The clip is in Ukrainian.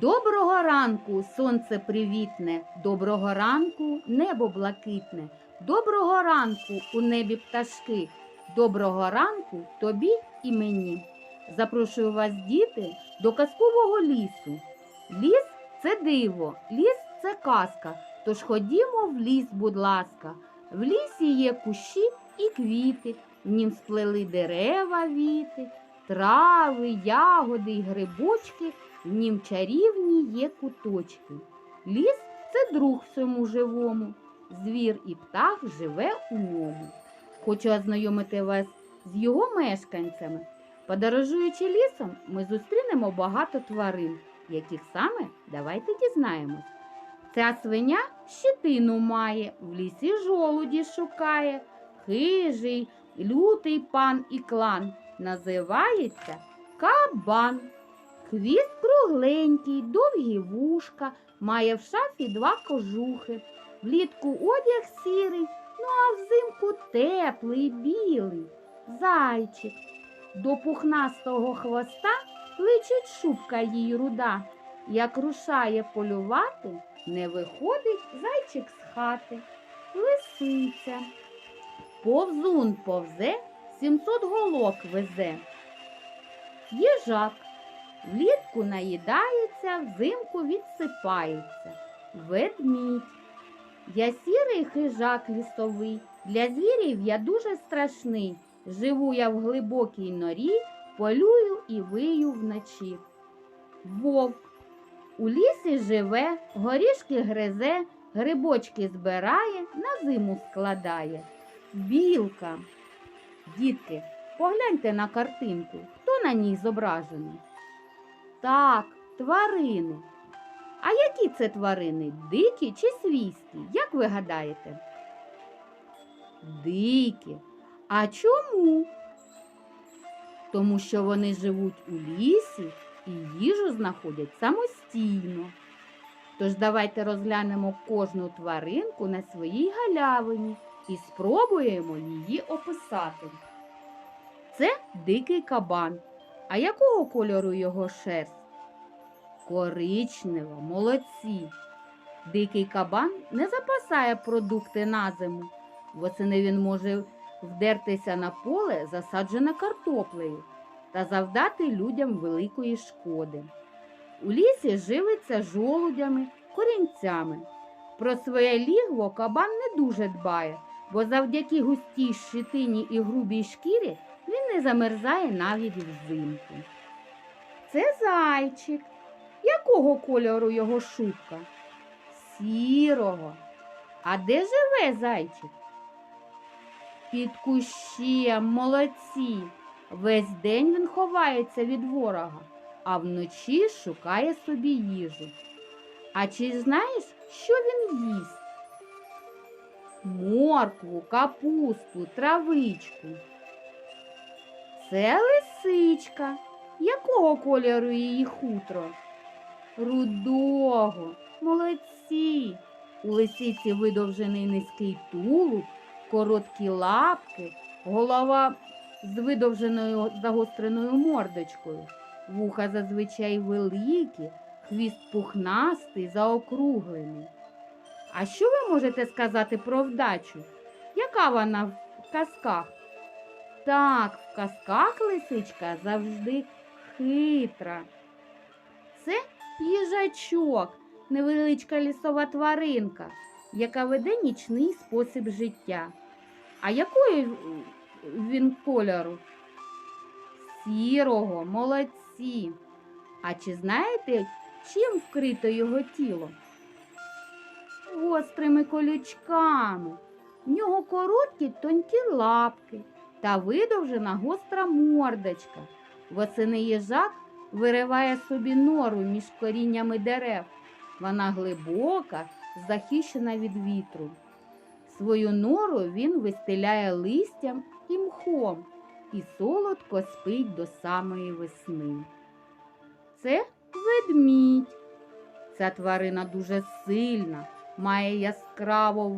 Доброго ранку, сонце привітне, доброго ранку, небо блакитне, доброго ранку у небі пташки, доброго ранку тобі і мені. Запрошую вас, діти, до казкового лісу. Ліс це диво, ліс це казка. Тож ходімо в ліс, будь ласка. В лісі є кущі і квіти, в нім сплели дерева віти, трави, ягоди й грибочки, в нім чарівні є куточки. Ліс це друг всьому живому, звір і птах живе у ньому. Хочу ознайомити вас з його мешканцями. Подорожуючи лісом, ми зустрінемо багато тварин, яких саме давайте дізнаємось. Ця свиня щетину має, в лісі жолуді шукає, хижий, лютий пан і клан. Називається кабан. Хвіст кругленький, довгі вушка, має в шафі два кожухи. Влітку одяг сірий, ну а взимку теплий, білий. Зайчик. До пухнастого хвоста личить шубка їй руда. Як рушає полювати, не виходить зайчик з хати. Лисиця. Повзун повзе, сімсот голок везе. Їжак. Влітку наїдається, взимку відсипається. Ведмідь. Я сірий хижак лісовий, для звірів я дуже страшний. Живу я в глибокій норі, полюю і вию вночі. Вовк. У лісі живе, горішки гризе, грибочки збирає, на зиму складає. Білка. Дітки, погляньте на картинку. Хто на ній зображений? Так, тварини. А які це тварини? Дикі чи свійські? Як ви гадаєте? Дикі. А чому? Тому що вони живуть у лісі і їжу знаходять самостійно. Тож давайте розглянемо кожну тваринку на своїй галявині і спробуємо її описати. Це дикий кабан. А якого кольору його шерсть? Коричнева, молодці. Дикий кабан не запасає продукти на зиму. Восени він може вдертися на поле, засаджене картоплею, та завдати людям великої шкоди. У лісі живиться жолудями, корінцями. Про своє лігво кабан не дуже дбає, завдяки густій щитині і грубій шкірі він не замерзає навіть взимку. Це зайчик. Якого кольору його шубка? Сірого. А де живе зайчик? Під кущем, молодці. Весь день він ховається від ворога, а вночі шукає собі їжу. А чи знаєш, що він їсть? Моркву, капусту, травичку. Це лисичка. Якого кольору її хутро? Рудого. Молодці. У лисиці видовжений низький тулуб, короткі лапки, голова з видовженою загостреною мордочкою. Вуха зазвичай великі, хвіст пухнастий, заокруглений. А що ви можете сказати про вдачу? Яка вона в казках? Так, в казках лисичка завжди хитра. Це їжачок, невеличка лісова тваринка, яка веде нічний спосіб життя. А якої він кольору? Сірого, молодці. А чи знаєте, чим вкрито його тіло? Гострими колючками. В нього короткі тонкі лапки та видовжена гостра мордочка. Восени їжак вириває собі нору між коріннями дерев. Вона глибока, захищена від вітру. Свою нору він вистеляє листям і мхом і солодко спить до самої весни. Це ведмідь. Ця тварина дуже сильна, має яскраво